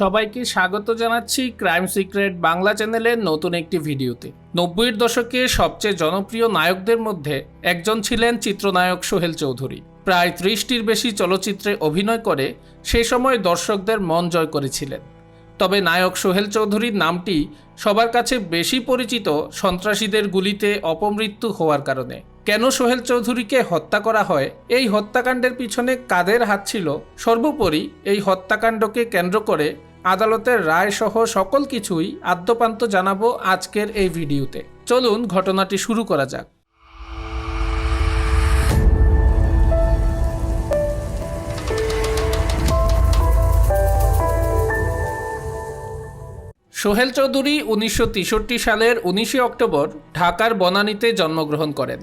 সবাইকে স্বাগত জানাচ্ছি ক্রাইম সিক্রেট বাংলা চ্যানেলের নতুন একটি ভিডিওতে। নব্বইয়ের দশকে সবচেয়ে জনপ্রিয় নায়কদের মধ্যে একজন ছিলেন চিত্রনায়ক সোহেল চৌধুরী। প্রায় ত্রিশটির বেশি চলচ্চিত্রে অভিনয় করে সে সময় দর্শকদের মন জয় করেছিলেন। তবে নায়ক সোহেল চৌধুরীর নামটি সবার কাছে বেশি পরিচিত সন্ত্রাসীদের গুলিতে অপমৃত্যু হওয়ার কারণে। কেন সোহেল চৌধুরীকে হত্যা করা হয়? এই হত্যাকাণ্ডের পিছনে কাদের হাত ছিল? সর্বোপরি এই হত্যাকাণ্ডকে কেন্দ্র করে আদালতের রায় সহ সকল কিছুই আদ্যপান্ত জানাব আজকের এই ভিডিওতে। চলুন ঘটনাটি শুরু করা যাক। সোহেল চৌধুরী উনিশশো তেষট্টি সালের উনিশে অক্টোবর ঢাকার বনানীতে জন্মগ্রহণ করেন।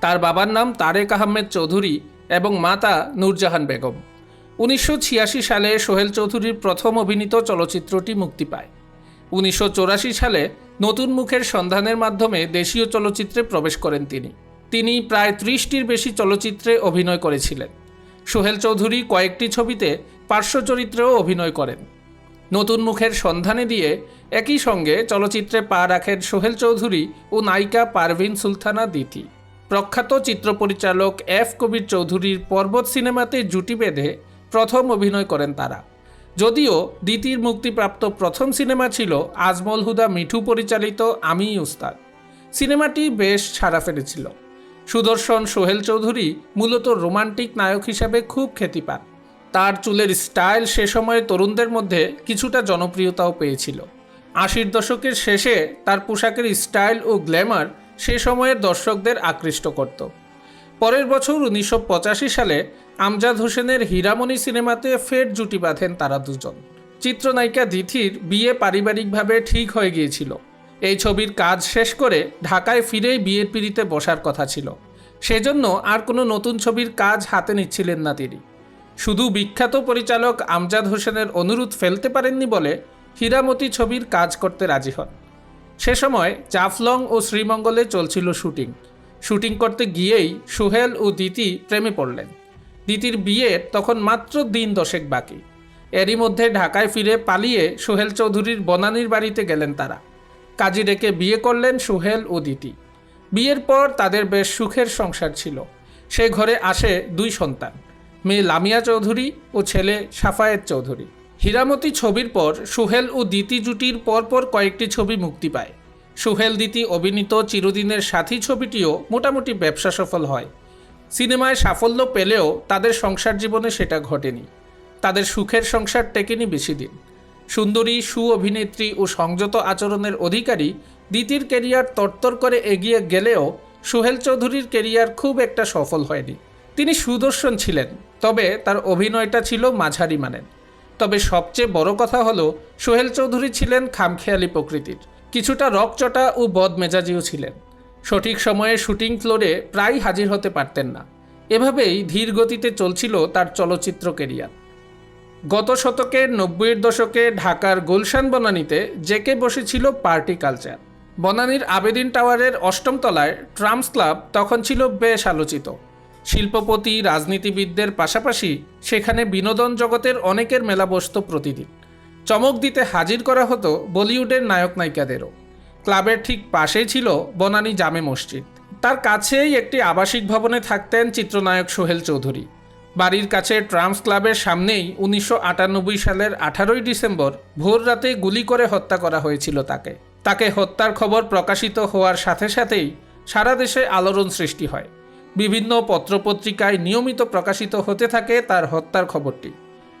তার বাবার নাম তারেক আহমেদ চৌধুরী এবং মাতা নূরজাহান বেগম। উনিশশো ছিয়াশি সালে সোহেল চৌধুরীর প্রথম অভিনীত চলচ্চিত্রটি মুক্তি পায়। উনিশশো চুরাশি সালে নতুন মুখের সন্ধানের মাধ্যমে দেশীয় চলচ্চিত্রে প্রবেশ করেন তিনি। তিনি প্রায় ত্রিশটির বেশি চলচ্চিত্রে অভিনয় করেছিলেন। সোহেল চৌধুরী কয়েকটি ছবিতে পার্শ্ব চরিত্রেও অভিনয় করেন। নতুন মুখের সন্ধানে দিয়ে একই সঙ্গে চলচ্চিত্রে পা রাখেন সোহেল চৌধুরী ও নায়িকা পারভিন সুলতানা দিতি প্রখ্যাত চিত্র পরিচালক এফ কবির চৌধুরীর পর্বত সিনেমাতে জুটি বেঁধে প্রথম অভিনয় করেন তারা। যদিও দিতির মুক্তিপ্রাপ্ত প্রথম সিনেমা ছিল আজমল হুদা মিঠু পরিচালিত আমি উস্তাদ। সিনেমাটি বেশ ছাড়া ফেলেছিল। সুদর্শন সোহেল চৌধুরী মূলত রোমান্টিক নায়ক হিসাবে খুব খ্যাতি পান। তার চুলের স্টাইল সে সময়ে তরুণদের মধ্যে কিছুটা জনপ্রিয়তাও পেয়েছিল। আশির দশকের শেষে তার পোশাকের স্টাইল ও গ্ল্যামার সে সময়ের দর্শকদের আকৃষ্ট করত। পরের বছর উনিশশো পঁচাশি সালে আমজাদ হোসেনের হীরামণি সিনেমাতে ফের জুটি বাঁধেন তারা দুজন। চিত্রনায়িকা দিথির বিয়ে পারিবারিকভাবে ঠিক হয়ে গিয়েছিল। এই ছবির কাজ শেষ করে ঢাকায় ফিরেই বিয়ের পিড়িতে বসার কথা ছিল। সেজন্য আর কোনো নতুন ছবির কাজ হাতে নিচ্ছিলেন না তিনি। শুধু বিখ্যাত পরিচালক আমজাদ হোসেনের অনুরোধ ফেলতে পারেননি বলে হীরামতি ছবির কাজ করতে রাজি হন। সে সময় জাফলং ও শ্রীমঙ্গলে চলছিল শুটিং। শুটিং করতে গিয়েই সুহেল ও দিতি প্রেমে পড়লেন। দিতির বিয়ে তখন মাত্র দিন দশেক বাকি। এরই মধ্যে ঢাকায় ফিরে পালিয়ে সোহেল চৌধুরীর বনানীর বাড়িতে গেলেন তারা। কাজী ডেকে বিয়ে করলেন সুহেল ও দিতি। বিয়ের পর তাদের বেশ সুখের সংসার ছিল। সে ঘরে আসে দুই সন্তান, মেয়ে লামিয়া চৌধুরী ও ছেলে সাফায়েত চৌধুরী। হীরামতি ছবির পর সুহেল ও দিতি জুটির পরপর কয়েকটি ছবি মুক্তি পায়। সুহেল, দিতি অভিনীত চিরদিনের সাথী ছবিটিও মোটামুটি ব্যবসা সফল হয়। সিনেমায় সাফল্য পেলেও তাদের সংসার জীবনে সেটা ঘটেনি। তাদের সুখের সংসার টেকেনি বেশি দিন। সুন্দরী সু অভিনেত্রী ও সংযত আচরণের অধিকারী দিতির কেরিয়ার তরতর করে এগিয়ে গেলেও সুহেল চৌধুরীর কেরিয়ার খুব একটা সফল হয়নি। তিনি সুদর্শন ছিলেন, তবে তার অভিনয়টা ছিল মাঝারি মানের তবে সবচেয়ে বড় কথা হলো, সোহেল চৌধুরী ছিলেন খামখেয়ালি প্রকৃতির। কিছুটা রকচটা ও বদমেজাজিও ছিলেন। সঠিক সময়ে শুটিং ফ্লোরে প্রায় হাজির হতে পারতেন না। এভাবেই ধীর গতিতে চলছিল তার চলচ্চিত্র কেরিয়ার। গত শতকের নব্বইয়ের দশকে ঢাকার গুলশান বনানীতে জেকে বসেছিল পার্টি কালচার। বনানীর আবেদিন টাওয়ারের অষ্টম তলায় ট্রাম্পস ক্লাব তখন ছিল বেশ আলোচিত। শিল্পপতি, রাজনীতিবিদদের পাশাপাশি সেখানে বিনোদন জগতের অনেকের মেলা বসত প্রতিদিন। চমক দিতে হাজির করা হতো বলিউডের নায়ক নায়িকাদেরও। ক্লাবের ঠিক পাশেই ছিল বনানী জামে মসজিদ। তার কাছেই একটি আবাসিক ভবনে থাকতেন চিত্রনায়ক সোহেল চৌধুরী। বাড়ির কাছে ট্রাম্পস ক্লাবের সামনেই উনিশশো আটানব্বই সালের আঠারোই ডিসেম্বর ভোর রাতে গুলি করে হত্যা করা হয়েছিল তাকে। তাকে হত্যার খবর প্রকাশিত হওয়ার সাথে সাথেই সারা দেশে আলোড়ন সৃষ্টি হয়। বিভিন্ন পত্রপত্রিকায় নিয়মিত প্রকাশিত হতে থাকে তার হত্যার খবরটি।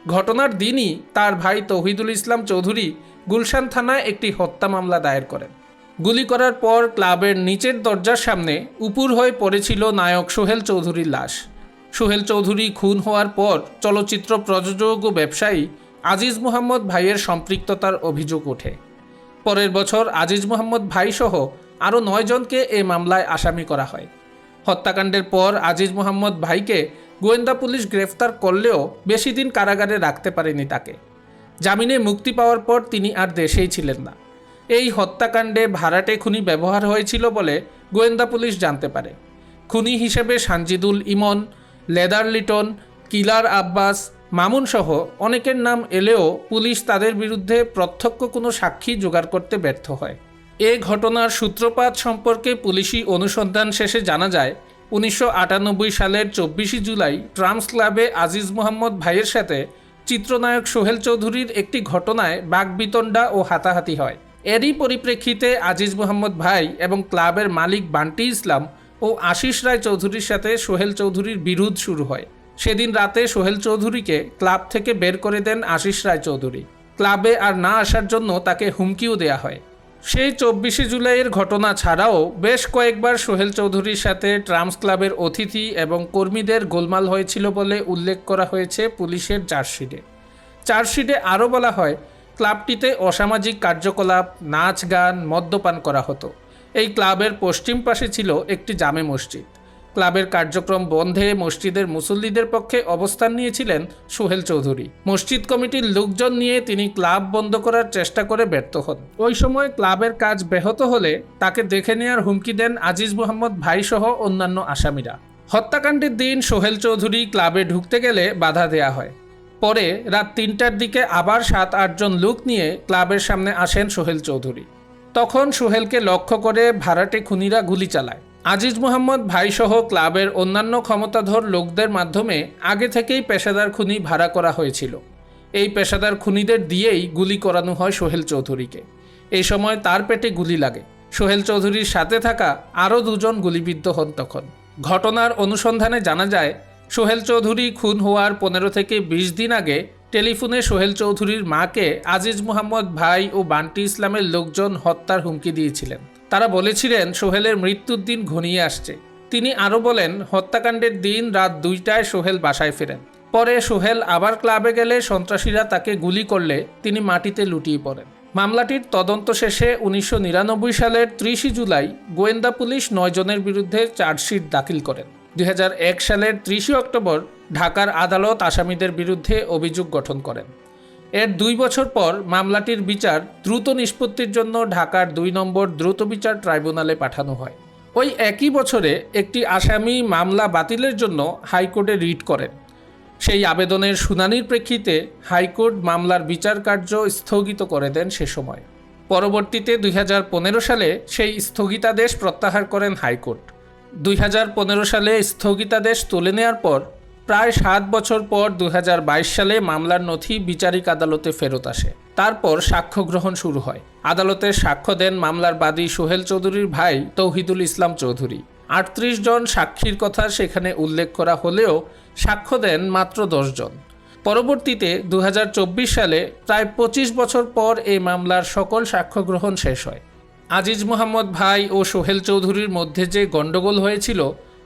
ঘটনার দিনই তার ভাই তৌহিদুল ইসলাম চৌধুরী গুলশান থানায় একটি হত্যা মামলা দায়ের করেন। গুলি করার পর ক্লাবের নিচের দরজার সামনে উপুর হয়ে পড়েছিল নায়ক সোহেল চৌধুরীর লাশ। সোহেল চৌধুরী খুন হওয়ার পর চলচ্চিত্র প্রযোজক ও ব্যবসায়ী আজিজ মোহাম্মদ ভাইয়ের সম্পৃক্ততার অভিযোগ ওঠে। পরের বছর আজিজ মোহাম্মদ ভাইসহ আরও নয়জনকে এ মামলায় আসামি করা হয়। হত্যাকাণ্ডের পর আজিজ মোহাম্মদ ভাইকে গোয়েন্দা পুলিশ গ্রেফতার করলেও বেশি দিন কারাগারে রাখতে পারেনি তাকে। জামিনে মুক্তি পাওয়ার পর তিনি আর দেশেই ছিলেন না। এই হত্যাকাণ্ডে ভাড়াটে খুনি ব্যবহার হয়েছিল বলে গোয়েন্দা পুলিশ জানতে পারে। খুনি হিসেবে সানজিদুল ইমন, লেদার লিটন, কিলার আব্বাস, মামুন সহ অনেকের নাম এলেও পুলিশ তাদের বিরুদ্ধে প্রত্যক্ষ কোনো সাক্ষী জোগাড় করতে ব্যর্থ হয়। এ ঘটনার সূত্রপাত সম্পর্কে পুলিশি অনুসন্ধান শেষে জানা যায়, উনিশশো আটানব্বই সালের চব্বিশে জুলাই ট্রাম্পস ক্লাবে আজিজ মোহাম্মদ ভাইয়ের সাথে চিত্রনায়ক সোহেল চৌধুরীর একটি ঘটনায় বাগবিতণ্ডা ও হাতাহাতি হয়। এরই পরিপ্রেক্ষিতে আজিজ মোহাম্মদ ভাই এবং ক্লাবের মালিক বান্টি ইসলাম ও আশিস রায় চৌধুরীর সাথে সোহেল চৌধুরীর বিরোধ শুরু হয়। সেদিন রাতে সোহেল চৌধুরীকে ক্লাব থেকে বের করে দেন আশিস রায় চৌধুরী। ক্লাবে আর না আসার জন্য তাকে হুমকিও দেয়া হয়। সেই চব্বিশে জুলাইয়ের ঘটনা ছাড়াও বেশ কয়েকবার সোহেল চৌধুরীর সাথে ট্রাম্পস ক্লাবের অতিথি এবং কর্মীদের গোলমাল হয়েছিল বলে উল্লেখ করা হয়েছে পুলিশের চার্জশিটে। চার্জশিটে আরও বলা হয়, ক্লাবটিতে অসামাজিক কার্যকলাপ, নাচ গান, মদ্যপান করা হতো। এই ক্লাবের পশ্চিম পাশে ছিল একটি জামে মসজিদ। ক্লাবের কার্যক্রম বন্ধে মসজিদের মুসল্লিদের পক্ষে অবস্থান নিয়েছিলেন সোহেল চৌধুরী। মসজিদ কমিটির লোকজন নিয়ে তিনি ক্লাব বন্ধ করার চেষ্টা করে ব্যর্থ হন। ওই সময় ক্লাবের কাজ ব্যাহত হলে তাকে দেখে নেওয়ার হুমকি দেন আজিজ মোহাম্মদ ভাই সহ অন্যান্য আসামিরা। হত্যাকাণ্ডের দিন সোহেল চৌধুরী ক্লাবে ঢুকতে গেলে বাধা দেয়া হয়। পরে রাত তিনটার দিকে আবার সাত আটজন লোক নিয়ে ক্লাবের সামনে আসেন সোহেল চৌধুরী। তখন সোহেলকে লক্ষ্য করে ভাড়াটে খুনিরা গুলি চালায়। আজিজ মোহাম্মদ, ভাইসহ ক্লাবের অন্যান্য ক্ষমতাধর লোকদের মাধ্যমে আগে থেকেই পেশাদার খুনি ভাড়া করা হয়েছিল। এই পেশাদার খুনিদের দিয়েই গুলি করানো হয় সোহেল চৌধুরীকে। এই সময় তার পেটে গুলি লাগে। সোহেল চৌধুরীর সাথে থাকা আরও দুজন গুলিবিদ্ধ হন তখন। ঘটনার অনুসন্ধানে জানা যায়, সোহেল চৌধুরী খুন হওয়ার পনেরো থেকে বিশ দিন আগে টেলিফোনে সোহেল চৌধুরীর মাকে আজিজ মোহাম্মদ, ভাই ও বান্টি ইসলামের লোকজন হত্যার হুমকি দিয়েছিলেন। তারা বলেছিলেন, সোহেলের মৃত্যুর দিন ঘনিয়ে আসছে। তিনি আরও বলেন, হত্যাকাণ্ডের দিন রাত দুইটায় সোহেল বাসায় ফেরেন। পরে সোহেল আবার ক্লাবে গেলে সন্ত্রাসীরা তাকে গুলি করলে তিনি মাটিতে লুটিয়ে পড়েন। মামলাটির তদন্ত শেষে উনিশশো নিরানব্বই সালের ত্রিশে জুলাই গোয়েন্দা পুলিশ নয় জনের বিরুদ্ধে চার্জশিট দাখিল করেন। দুই হাজার এক সালের ত্রিশে অক্টোবর ঢাকার আদালত আসামিদের বিরুদ্ধে অভিযোগ গঠন করেন। এর দুই বছর পর মামলাটির বিচার দ্রুত নিষ্পত্তির জন্য ঢাকার দুই নম্বর দ্রুত বিচার ট্রাইব্যুনালে পাঠানো হয়। ওই একই বছরে একটি আসামি মামলা বাতিলের জন্য হাইকোর্টে রিট করেন। সেই আবেদনের শুনানির প্রেক্ষিতে হাইকোর্ট মামলার বিচার কার্য স্থগিত করে দেন সে সময়। পরবর্তীতে দুই হাজার পনেরো সালে সেই স্থগিতাদেশ প্রত্যাহার করেন হাইকোর্ট। দুই হাজার পনেরো সালে স্থগিতাদেশ তুলে নেওয়ার পর প্রায় সাত বছর পর দু হাজার বাইশ সালে মামলার নথি বিচারিক আদালতে ফেরত আসে। তারপর সাক্ষ্য গ্রহণ শুরু হয়। আদালতে সাক্ষ্য দেন মামলার বাদী সোহেল চৌধুরীর ভাই তৌহিদুল ইসলাম চৌধুরী। আটত্রিশ জন সাক্ষীর কথা সেখানে উল্লেখ করা হলেও সাক্ষ্য দেন মাত্র জন। পরবর্তীতে দু হাজার চব্বিশ সালে প্রায় পঁচিশ বছর পর এই মামলার সকল সাক্ষ্য গ্রহণ শেষ হয়। আজিজ মোহাম্মদ ভাই ও সোহেল চৌধুরীর মধ্যে যে গণ্ডগোল হয়েছিল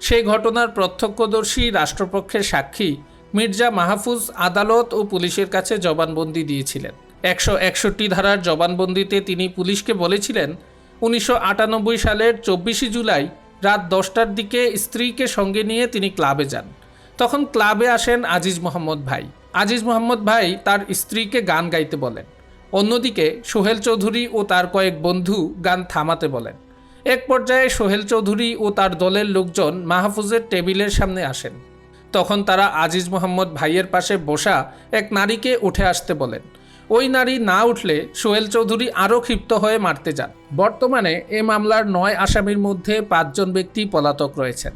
সেই ঘটনার প্রত্যক্ষদর্শী রাষ্ট্রপক্ষের সাক্ষী মির্জা মাহফুজ আদালত ও পুলিশের কাছে জবানবন্দি দিয়েছিলেন। একশো একষট্টি ধারার জবানবন্দিতে তিনি পুলিশকে বলেছিলেন, উনিশশো আটানব্বই সালের চব্বিশে জুলাই রাত দশটার দিকে স্ত্রীকে সঙ্গে নিয়ে তিনি ক্লাবে যান। তখন ক্লাবে আসেন আজিজ মোহাম্মদ ভাই। আজিজ মোহাম্মদ ভাই তার স্ত্রীকে গান গাইতে বলেন। অন্যদিকে সোহেল চৌধুরী ও তার কয়েক বন্ধু গান থামাতে বলেন। এক পর্যায়ে সোহেল চৌধুরী ও তার দলের লোকজন মাহফুজের টেবিলের সামনে আসেন। তখন তারা আজিজ মোহাম্মদ ভাইয়ের পাশে বসা এক নারীকে উঠে আসতে বলেন। ওই নারী না উঠলে সোহেল চৌধুরী আরও ক্ষিপ্ত হয়ে মারতে যান। বর্তমানে এ মামলার নয় আসামির মধ্যে পাঁচজন ব্যক্তি পলাতক রয়েছেন।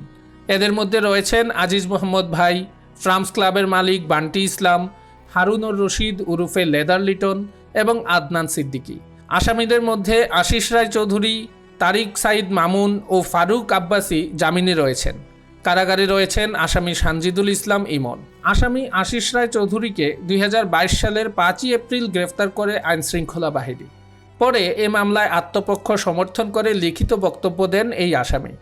এদের মধ্যে রয়েছেন আজিজ মোহাম্মদ ভাই, ফ্রান্স ক্লাবের মালিক বান্টি ইসলাম, হারুনুর রশিদ উরুফে লেদার লিটন এবং আদনান সিদ্দিকী। আসামিদের মধ্যে আশিস রায় চৌধুরী তারিক সাইদ মামুন ও ফারুক আব্বাসি জামিনে রয়েছেন। কারাগারে রয়েছেন আসামি সানজিদুল ইসলাম ইমন। আসামি আশিস রায় চৌধুরীকে দুই হাজার বাইশ সালের পাঁচই এপ্রিল গ্রেফতার করে আইনশৃঙ্খলা বাহিনী। পরে এ মামলায় আত্মপক্ষ সমর্থন করে লিখিত বক্তব্য দেন এই আসামি।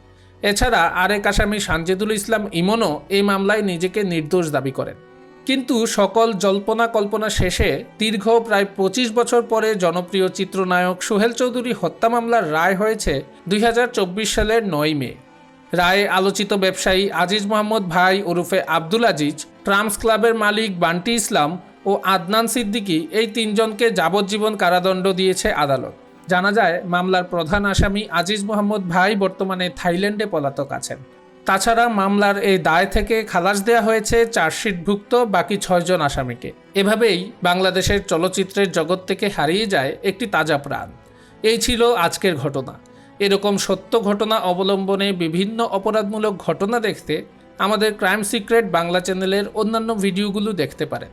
এছাড়া আরেক আসামি সানজিদুল ইসলাম ইমনও এই মামলায় নিজেকে নির্দোষ দাবি করেন। কিন্তু সকল জল্পনা কল্পনা শেষে দীর্ঘ প্রায় পঁচিশ বছর পরে জনপ্রিয় চিত্রনায়ক সোহেল চৌধুরী হত্যা মামলার রায় হয়েছে দুই হাজার চব্বিশ সালের নয় মে। রায়ে আলোচিত ব্যবসায়ী আজিজ মোহাম্মদ ভাই ওরফে আব্দুল আজিজ ট্রাম্পস ক্লাবের মালিক বান্টি ইসলাম ও আদনান সিদ্দিকী এই তিনজনকে যাবজ্জীবন কারাদণ্ড দিয়েছে আদালত। জানা যায়, মামলার প্রধান আসামি আজিজ মোহাম্মদ ভাই বর্তমানে থাইল্যান্ডে পলাতক আছেন। তাছাড়া মামলার এই দায় থেকে খালাস দেওয়া হয়েছে চার্জশিটভুক্ত বাকি ছয়জন আসামিকে। এভাবেই বাংলাদেশের চলচ্চিত্রের জগৎ থেকে হারিয়ে যায় একটি তাজা প্রাণ। এই ছিল আজকের ঘটনা। এরকম সত্য ঘটনা অবলম্বনে বিভিন্ন অপরাধমূলক ঘটনা দেখতে আমাদের ক্রাইম সিক্রেট বাংলা চ্যানেলের অন্যান্য ভিডিওগুলো দেখতে পারেন।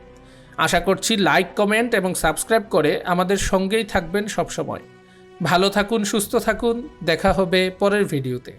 আশা করছি লাইক, কমেন্ট এবং সাবস্ক্রাইব করে আমাদের সঙ্গেই থাকবেন সবসময়। ভালো থাকুন, সুস্থ থাকুন। দেখা হবে পরের ভিডিওতে।